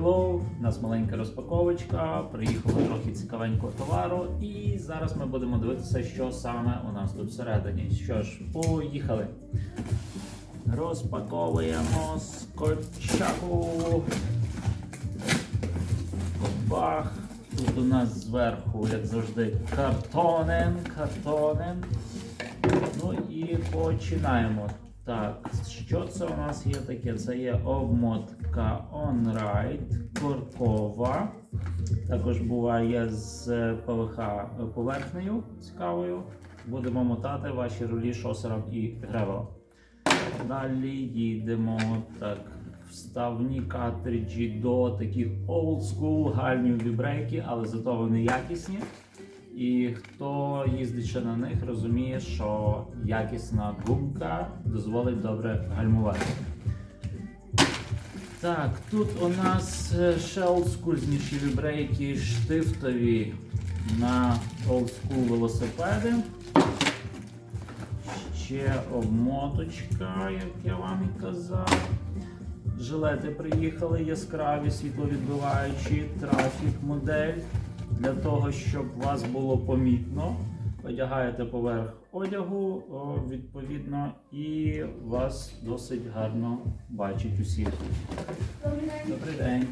Hello, у нас маленька розпаковочка, приїхало трохи цікавенького товару, і зараз ми будемо дивитися, що саме у нас тут всередині. Що ж, поїхали. Розпаковуємо скотчаку. Бах. Тут у нас зверху, як завжди, картонен, картонен. Ну і починаємо. Так, що це у нас є таке? Це є обмотка OnRide, коркова. Також буває з ПВХ поверхнею цікавою. Будемо мотати ваші рулі шосером і гревелом. Далі їдемо так. Вставні картриджі до таких school гальмів брейки, але зато вони якісні. І хто їздить ще на них, розуміє, що якісна гумка дозволить добре гальмувати. Так, тут у нас е, ще олдскульзніші вібрейки штифтові на олдскул велосипеди. Ще обмоточка, як я вам і казав. Жилети приїхали яскраві, світловідбиваючі, трафік модель. Для того, щоб вас було помітно, одягаєте поверх одягу, відповідно, і вас досить гарно бачать усі. Добрий день.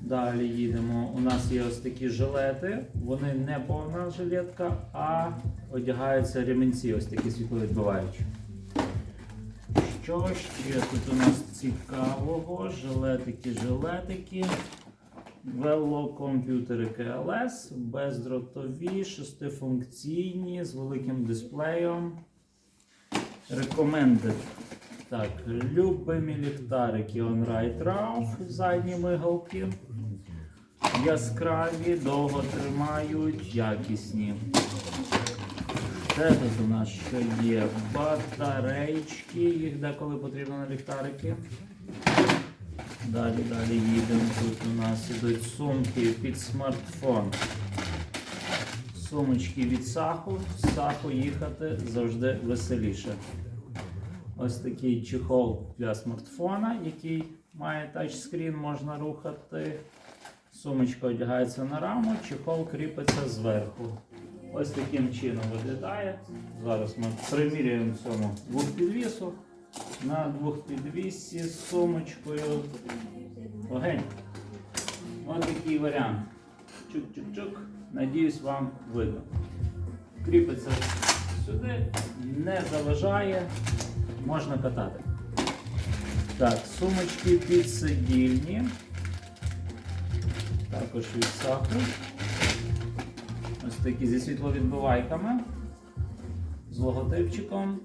Далі їдемо. У нас є ось такі жилети. Вони не повна жилетка, а одягаються ремінці, ось такі світловідбиваючі. Що ще тут у нас цікавого? Жилетики, жилетики. Велокомп'ютери КЛС, бездротові, шестифункційні, з великим дисплеєм. Recommended. Так, любимі ліхтарики OnRide RAW, задні мигалки. Яскраві, довго тримають, якісні. Це тут у нас ще є батарейки, їх деколи потрібно на ліхтарики. Далі, далі їдемо. Тут у нас ідуть сумки під смартфон. Сумочки від саху. З саху їхати завжди веселіше. Ось такий чехол для смартфона, який має тачскрін, можна рухати. Сумочка одягається на раму, чехол кріпиться зверху. Ось таким чином виглядає. Зараз ми приміряємо цьому двохпідвісу. На двохпідвісі з сумочкою. Огень. Ось такий варіант. Чук-чук-чук. Надіюсь, вам видно. Кріпиться сюди, не заважає, можна катати. Так, сумочки підсидільні. Також від саху. Ось такі зі світловідбивайками, з логотипчиком,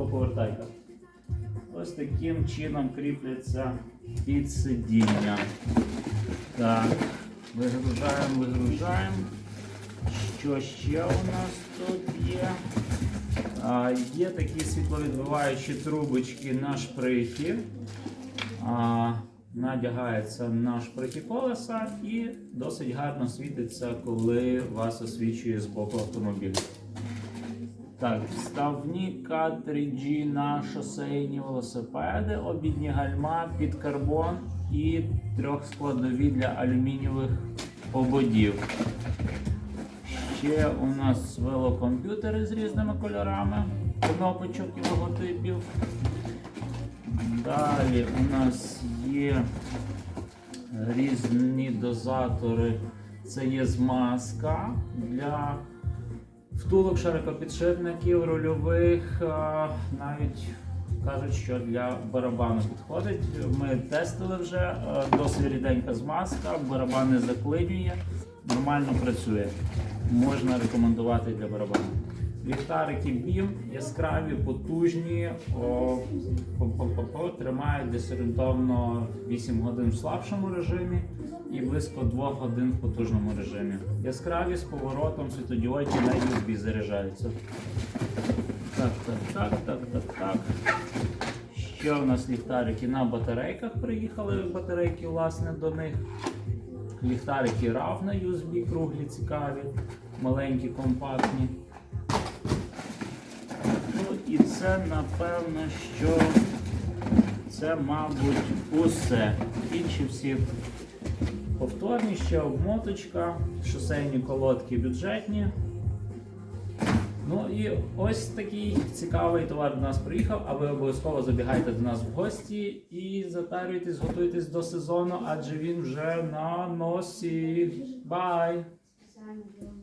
світлоповертайка. Ось таким чином кріпляться під сидіння. Так, вигружаємо, вигружаємо. Що ще у нас тут є? А, є такі світловідбиваючі трубочки на шприхі. А, надягається на шприхі колеса і досить гарно світиться, коли вас освічує з боку автомобіля. Так, вставні картриджі на шосейні велосипеди, обідні гальма під карбон і трьохскладові для алюмінієвих ободів. Ще у нас велокомп'ютери з різними кольорами, кнопочок і логотипів. Далі у нас є різні дозатори. Це є змазка для втулок широкопідшипників, рульових, навіть кажуть, що для барабану підходить. Ми тестили вже, досить ріденька змазка, барабан не заклинює, нормально працює. Можна рекомендувати для барабану. Ліхтарики BIM яскраві, потужні, тримають десь орієнтовно 8 годин в слабшому режимі і близько 2 годин в потужному режимі. Яскраві з поворотом світодіодні на USB заряджаються. Так, так, так, так, так, так. Ще у нас ліхтарики на батарейках приїхали батарейки власне до них. Ліхтарики RAV на USB круглі, цікаві, маленькі, компактні. І це напевно, що це, мабуть, усе. Інші всі повторні, ще обмоточка, шосейні колодки бюджетні. Ну і ось такий цікавий товар до нас приїхав, а ви обов'язково забігайте до нас в гості і затарюйтесь, готуйтесь до сезону, адже він вже на носі. Бай!